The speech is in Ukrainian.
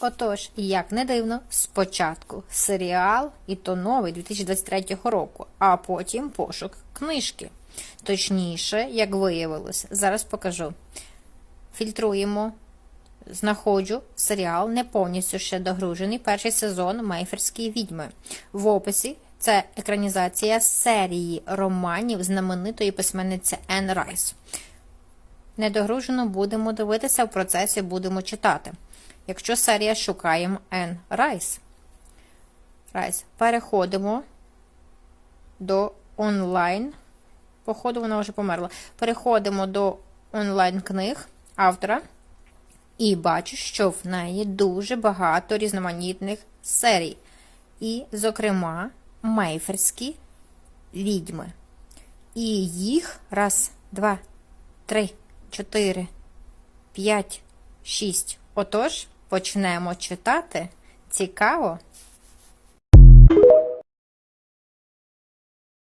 Отож, як не дивно, спочатку серіал, і то новий 2023 року, а потім пошук книжки. Точніше, як виявилось, зараз покажу. Фільтруємо, знаходжу серіал, не повністю ще догружений. Перший сезон Мейферські відьми. В описі це екранізація серії романів знаменитої письменниці Енн Райс. Недогружено будемо дивитися, в процесі будемо читати. Якщо серія шукаємо N Райс. Райс. Переходимо до онлайн. Походу, вона вже померла. Переходимо до онлайн книг автора. І бачу, що в неї дуже багато різноманітних серій. І, зокрема, мейферські відьми. І їх раз, два, три, чотири, п'ять, шість. Отож, почнемо читати. Цікаво.